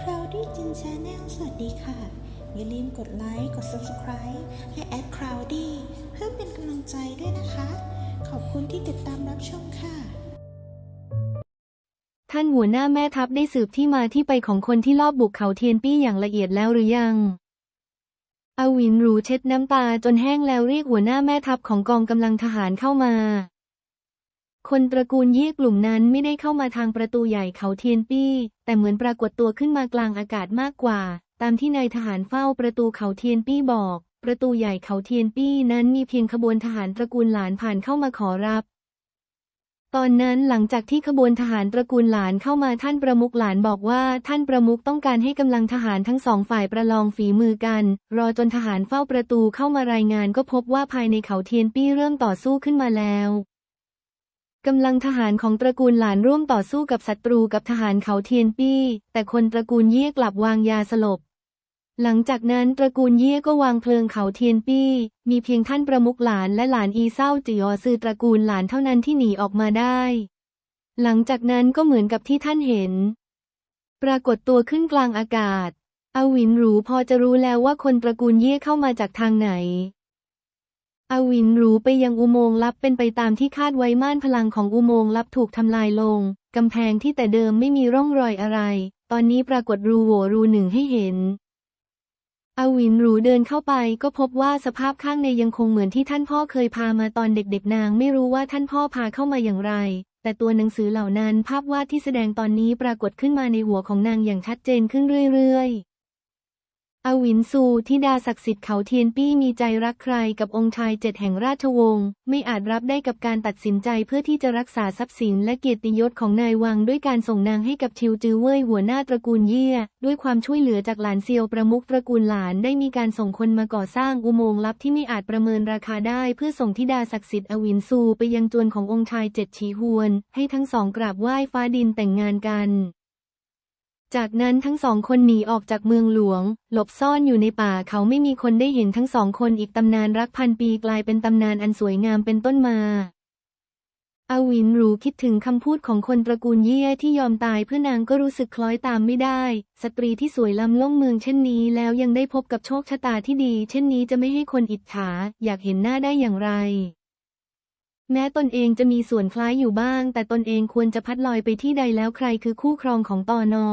คราวดี้จินชาแนลสวัสดีค่ะ อย่าลืมกดไลค์ กด subscribe และแอดคราวดี้เพื่อเป็นกำลังใจด้วยนะคะ ขอบคุณที่ติดตามรับชมค่ะ ท่านหัวหน้าแม่ทัพได้สืบที่มาที่ไปของคนที่ลอบบุกเขาเทียนปี้อย่างละเอียดแล้วหรือยังอวินรูเช็ดน้ำตาจนแห้งแล้วเรียกหัวหน้าแม่ทัพของกองกำลังทหารเข้ามา คนตระกูลเย่กลุ่มนั้นไม่ได้เข้ามาทางประตูใหญ่เขาเทียนปี้ แต่เหมือนปรากฏตัวขึ้นมากลางอากาศมากกว่า ตามที่นายทหารเฝ้าประตูเขาเทียนปี้บอก ประตูใหญ่เขาเทียนปี้นั้นมีเพียงขบวนทหารตระกูลหลานผ่านเข้ามาขอรับ ตอนนั้นหลังจากที่ขบวนทหารตระกูลหลานเข้ามาท่านประมุขหลานบอกว่าท่านประมุขต้องการให้กำลังทหารทั้งสองฝ่ายประลองฝีมือกัน รอจนทหารเฝ้าประตูเข้ามารายงานก็พบว่าภายในเขาเทียนปี้เริ่มต่อสู้ขึ้นมาแล้ว กำลังทหารของตระกูลหลานร่วมต่อสู้กับศัตรูกับทหารเขาเทียนปี้ แต่คนตระกูลเย่กลับวางยาสลบ หลังจากนั้นตระกูลเย่ก็วางเพลิงเขาเทียนปี้ มีเพียงท่านประมุขหลานและหลานอีเศร้าจืออซือตระกูลหลานเท่านั้นที่หนีออกมาได้ หลังจากนั้นก็เหมือนกับที่ท่านเห็น ปรากฏตัวขึ้นกลางอากาศ อวินหรูพอจะรู้แล้วว่าคนตระกูลเย่เข้ามาจากทางไหน อวินรูไปยังอุโมงค์ลับเป็นไปตามที่คาดไว้ม่านพลังของอุโมงค์ลับถูกทำลายลง กำแพงที่แต่เดิมไม่มีร่องรอยอะไร ตอนนี้ปรากฏรูโหว่รูหนึ่งให้เห็น อวินรูเดินเข้าไปก็พบว่าสภาพข้างในยังคงเหมือนที่ท่านพ่อเคยพามาตอนเด็กๆนาง ไม่รู้ว่าท่านพ่อพาเข้ามาอย่างไร แต่ตัวหนังสือเหล่านั้นภาพวาดที่แสดงตอนนี้ปรากฏขึ้นมาในหัวของนางอย่างชัดเจนขึ้นเรื่อยๆ อวินซูธิดาศักดิ์สิทธิ์เขาเทียนปี้มีใจรักใครกับองค์ชายเจ็ดแห่งราชวงศ์ไม่อาจรับได้กับการตัดสินใจเพื่อที่จะรักษาทรัพย์สินและเกียรติยศของนายวังด้วยการส่งนางให้กับชิวจือเว่ยหัวหน้าตระกูลเย่ยด้วยความช่วยเหลือจากหลานเซียวประมุขตระกูลหลานได้มีการส่งคนมาก่อสร้างอุโมงค์ลับที่ไม่อาจประเมินราคาได้ เพื่อส่งธิดาศักดิ์สิทธิ์อวินซูไปยังจวนขององค์ชายเจ็ดชีฮวน ให้ทั้งสองกราบไหว้ฟ้าดินแต่งงานกัน จากนั้นทั้งสองคนหนีออกจากเมืองหลวง หลบซ่อนอยู่ในป่าเขาไม่มีคนได้เห็นทั้งสองคนอีกตำนานรักพันปีกลายเป็นตำนานอันสวยงามเป็นต้นมาอวินรู้คิดถึงคำพูดของคนตระกูลเย่ที่ยอมตายเพื่อนางก็รู้สึกคล้อยตามไม่ได้ สตรีที่สวยล้ำล่องเมืองเช่นนี้แล้วยังได้พบกับโชคชะตาที่ดี เช่นนี้จะไม่ให้คนอิจฉาอยากเห็นหน้าได้อย่างไร แม้ตนเองจะมีส่วนคล้ายอยู่บ้าง แต่ตนเองควรจะพัดลอยไปที่ใดแล้วใครคือคู่ครองของตอนอ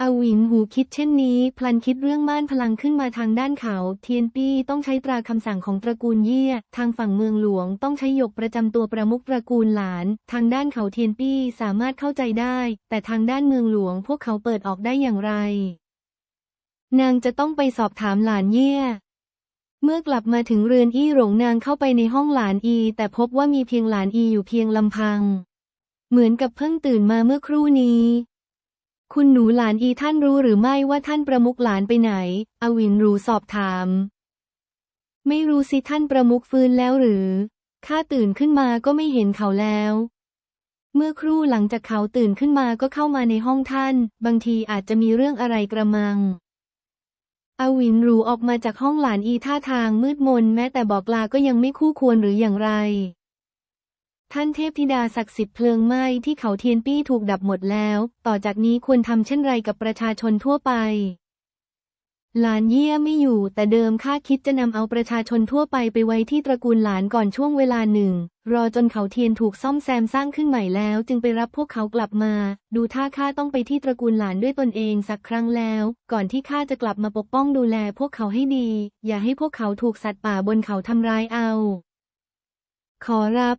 อวินหูคิดเช่นนี้ พลันคิดเรื่องม่านพลังขึ้นมาทางด้านเขา เทียนปี้ต้องใช้ตราคำสั่งของตระกูลเยี่ย ทางฝั่งเมืองหลวงต้องใช้ยกประจำตัวประมุขตระกูลหลาน ทางด้านเขาเทียนปี้สามารถเข้าใจได้ แต่ทางด้านเมืองหลวงพวกเขาเปิดออกได้อย่างไร นางจะต้องไปสอบถามหลานเยี่ย เมื่อกลับมาถึงเรือนอี้หลงนางเข้าไปในห้องหลานอี แต่พบว่ามีเพียงหลานอีอยู่เพียงลำพัง เหมือนกับเพิ่งตื่นมาเมื่อครู่นี้ คุณหนูหลานอีท่านรู้หรือไม่ว่าท่านประมุขหลานไปไหน อวินรู้สอบถาม ไม่รู้สิท่านประมุขฟื้นแล้วหรือข้าตื่นขึ้นมาก็ไม่เห็นเขาแล้ว เมื่อครู่หลังจากเขาตื่นขึ้นมาก็เข้ามาในห้องท่าน บางทีอาจจะมีเรื่องอะไรกระมัง อวินรูออกมาจากห้องหลานอีท่าทางมืดมน แม้แต่บอกลาก็ยังไม่คู่ควรหรืออย่างไร ท่านเทพธิดาศักดิ์สิทธิ์เพลิงไหม้ที่เขาเทียนปี้ถูกดับหมดแล้ว ต่อจากนี้ควรทำเช่นไรกับประชาชนทั่วไป หลานเยี่ยไม่อยู่ แต่เดิมข้าคิดจะนำเอาประชาชนทั่วไปไปไว้ที่ตระกูลหลานก่อนช่วงเวลาหนึ่ง รอจนเขาเทียนถูกซ่อมแซมสร้างขึ้นใหม่แล้ว จึงไปรับพวกเขากลับมา ดูท่าข้าต้องไปที่ตระกูลหลานด้วยตนเองสักครั้งแล้ว ก่อนที่ข้าจะกลับมาปกป้องดูแลพวกเขาให้ดี อย่าให้พวกเขาถูกสัตว์ป่าบนเขาทำร้ายเอา ขอรับ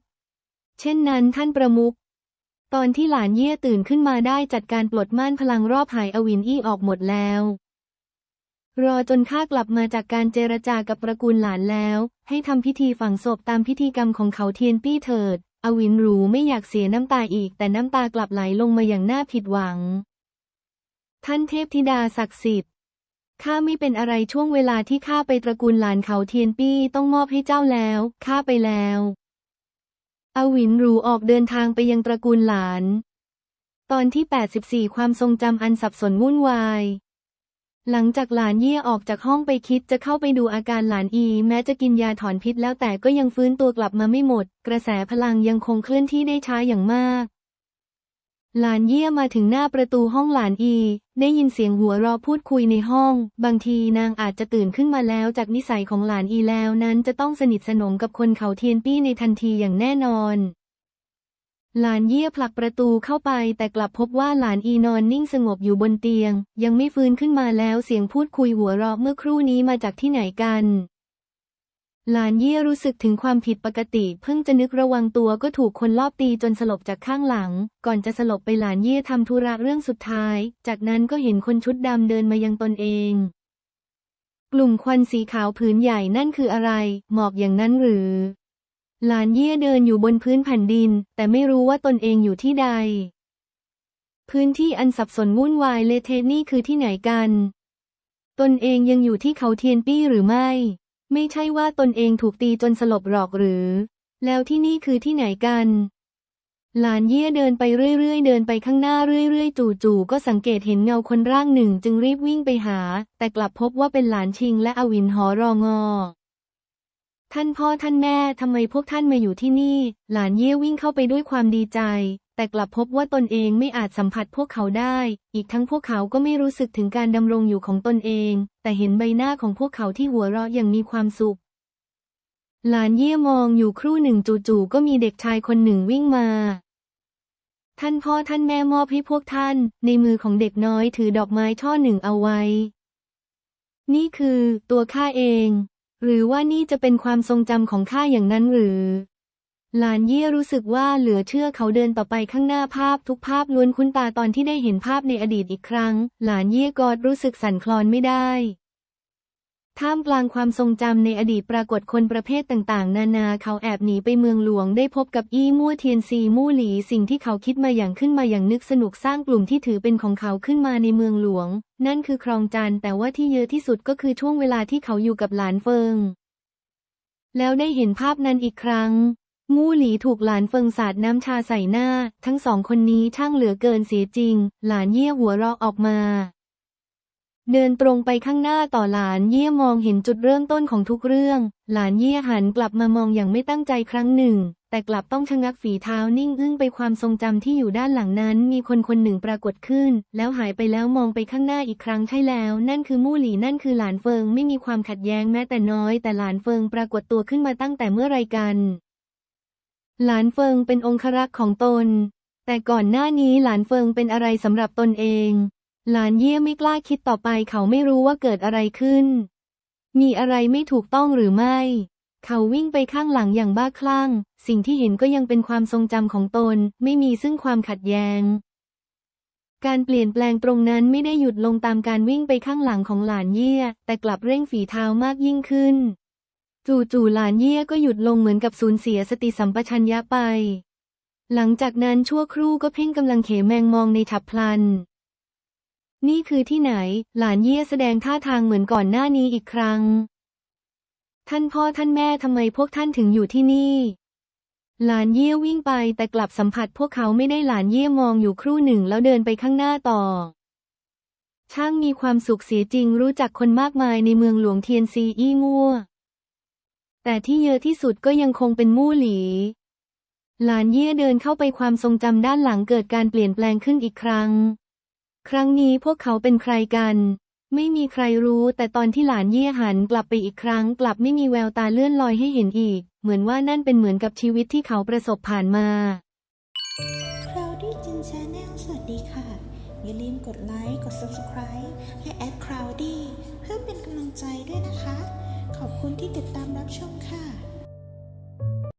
เช่นนั้นท่านประมุขตอนที่หลานเย่ตื่นขึ้นมาได้จัดการปลดม่านพลังรอบหายอวินอี้ออกหมดแล้ว รอจนข้ากลับมาจากการเจรจากับตระกูลหลานแล้ว ให้ทำพิธีฝังศพตามพิธีกรรมของเขาเทียนปี้เถิด อวินรูไม่อยากเสียน้ำตาอีก แต่น้ำตากลับไหลลงมาอย่างน่าผิดหวัง ท่านเทพธิดาศักดิ์สิทธิ์ข้าไม่เป็นอะไรช่วงเวลาที่ข้าไปตระกูลหลานเขาเทียนปี้ต้องมอบให้เจ้าแล้วข้าไปแล้ว อวินรูออกเดินทางไปยังตระกูลหลาน ตอนที่ 84 ความทรงจำอันสับสนวุ่นวาย หลังจากหลานเยี่ยออกจากห้องไปคิดจะเข้าไปดูอาการหลานอี แม้จะกินยาถอนพิษแล้วแต่ก็ยังฟื้นตัวกลับมาไม่หมด กระแสพลังยังคงเคลื่อนที่ได้ช้าอย่างมาก หลานเยี่ยมาถึงหน้าประตูห้องหลานอี ได้ยินเสียงหัวเรอพูดคุยในห้อง บางทีนางอาจจะตื่นขึ้นมาแล้วจากนิสัยของหลานอีแล้วนั้นจะต้องสนิทสนมกับคนเขาเทียนปี้ในทันทีอย่างแน่นอน หลานเยี่ยผลักประตูเข้าไปแต่กลับพบว่าหลานอีนอนนิ่งสงบอยู่บนเตียง ยังไม่ฟื้นขึ้นมาแล้วเสียงพูดคุยหัวเราะเมื่อครู่นี้มาจากที่ไหนกัน หลานเยี่ยรู้สึกถึงความผิดปกติ เพิ่งจะนึกระวังตัวก็ถูกคนลอบตีจนสลบจากข้างหลัง ก่อนจะสลบไปหลานเยี่ยทำธุระเรื่องสุดท้าย จากนั้นก็เห็นคนชุดดำเดินมายังตนเอง กลุ่มควันสีขาวผืนใหญ่นั่นคืออะไร หมอกอย่างนั้นหรือ หลานเยี่ยเดินอยู่บนพื้นแผ่นดิน แต่ไม่รู้ว่าตนเองอยู่ที่ใด พื้นที่อันสับสนวุ่นวายเลเทนี่คือที่ไหนกัน ตนเองยังอยู่ที่เขาเทียนปี้หรือไม่ ไม่ใช่ว่าตนเองถูกตีจนสลบหรอกหรือ แล้วที่นี่คือที่ไหนกัน หลานเยี่ยเดินไปเรื่อยๆ เดินไปข้างหน้าเรื่อยๆ จู่ๆก็สังเกตเห็นเงาคนร่างหนึ่งจึงรีบวิ่งไปหา แต่กลับพบว่าเป็นหลานชิงและอวินหอรองอ ท่านพ่อท่านแม่ทำไมพวกท่านมาอยู่ที่นี่ หลานเยี่ยวิ่งเข้าไปด้วยความดีใจ แต่กลับพบว่าตนเองไม่อาจสัมผัสพวกเขาได้ อีกทั้งพวกเขาก็ไม่รู้สึกถึงการดำรงอยู่ของตนเอง แต่เห็นใบหน้าของพวกเขาที่หัวเราะอย่างมีความสุข หลานเยี่ยมองอยู่ครู่หนึ่งจู่ๆก็มีเด็กชายคนหนึ่งวิ่งมา ท่านพ่อท่านแม่มอบให้พวกท่าน ในมือของเด็กน้อยถือดอกไม้ช่อหนึ่งเอาไว้ นี่คือตัวข้าเอง หรือว่านี่จะเป็นความทรงจำของข้าอย่างนั้นหรือ หลานเย่รู้สึกว่าเหลือเชื่อเขาเดินต่อไปข้างหน้าภาพทุกภาพล้วนคุ้นตาตอนที่ได้เห็นภาพในอดีตอีกครั้ง หลานเย่กอดรู้สึกสั่นคลอนไม่ได้ ท่ามกลางความทรงจำในอดีตปรากฏคนประเภทต่างๆ นานาเขาแอบหนีไปเมืองหลวงได้พบกับอี้มู่เทียนซีมู่หลี สิ่งที่เขาคิดมาอย่างขึ้นมาอย่างนึกสนุกสร้างกลุ่มที่ถือเป็นของเขาขึ้นมาในเมืองหลวง นั่นคือครองจันแต่ว่าที่เยอะที่สุดก็คือช่วงเวลาที่เขาอยู่กับหลานเฟิง แล้วได้เห็นภาพนั้นอีกครั้ง มู่หลีถูกหลานเฟิงสาดน้ำชาใส่หน้า ทั้งสองคนนี้ช่างเหลือเกินเสียจริง หลานเยี่ยหัวเราะออกมา เดินตรงไปข้างหน้าต่อหลานเยี่ยมองเห็นจุดเริ่มต้นของทุกเรื่อง หลานเยี่ยหันกลับมามองอย่างไม่ตั้งใจครั้งหนึ่ง แต่กลับต้องชะงักฝีเท้านิ่งอึ้งไปความทรงจำที่อยู่ด้านหลังนั้น มีคนคนหนึ่งปรากฏขึ้น แล้วหายไปแล้วมองไปข้างหน้าอีกครั้งใช่แล้ว นั่นคือมู่หลีนั่นคือหลานเฟิงไม่มีความขัดแย้งแม้แต่น้อย แต่หลานเฟิงปรากฏตัวขึ้นมาตั้งแต่เมื่อไรกัน หลานเฟิงเป็นองครักษ์ของตน แต่ก่อนหน้านี้หลานเฟิงเป็นอะไรสำหรับตนเอง หลานเยี่ยไม่กล้าคิดต่อไป เขาไม่รู้ว่าเกิดอะไรขึ้น มีอะไรไม่ถูกต้องหรือไม่ เขาวิ่งไปข้างหลังอย่างบ้าคลั่ง สิ่งที่เห็นก็ยังเป็นความทรงจำของตน ไม่มีซึ่งความขัดแย้ง การเปลี่ยนแปลงตรงนั้นไม่ได้หยุดลงตามการวิ่งไปข้างหลังของหลานเยี่ยแต่กลับเร่งฝีเท้ามากยิ่งขึ้น จู่ๆหลานเยี่ยก็หยุดลงเหมือนกับสูญเสียสติสัมปชัญญะไป หลังจากนั้นชั่วครู่ก็เพ่งกำลังเขแมงมองในฉับพลัน นี่คือที่ไหน หลานเยี่ยแสดงท่าทางเหมือนก่อนหน้านี้อีกครั้ง ท่านพ่อท่านแม่ทำไมพวกท่านถึงอยู่ที่นี่ หลานเยี่ยวิ่งไปแต่กลับสัมผัสพวกเขาไม่ได้หลานเยี่ยมองอยู่ครู่หนึ่งแล้วเดินไปข้างหน้าต่อ ช่างมีความสุขเสียจริงรู้จักคนมากมายในเมืองหลวงเทียนซีอี้งัวแต่ที่เยอะที่สุดก็ยังคงเป็นมู่หลี หลานเย่เดินเข้าไปความทรงจำด้านหลังเกิดการเปลี่ยนแปลงขึ้นอีกครั้ง ครั้งนี้พวกเขาเป็นใครกัน ไม่มีใครรู้แต่ตอนที่หลานเย่หันกลับไปอีกครั้ง กลับไม่มีแววตาเลื่อนลอยให้เห็นอีก เหมือนว่านั่นเป็นเหมือนกับชีวิตที่เขาประสบผ่านมาคราวดี้จินชาแนลสวัสดีค่ะ อย่าลืมกดไลค์กด subscribe ให้แอดคราวดี้เพื่อเป็นกำลังใจด้วยนะคะ ขอบคุณที่ติดตามรับชมค่ะ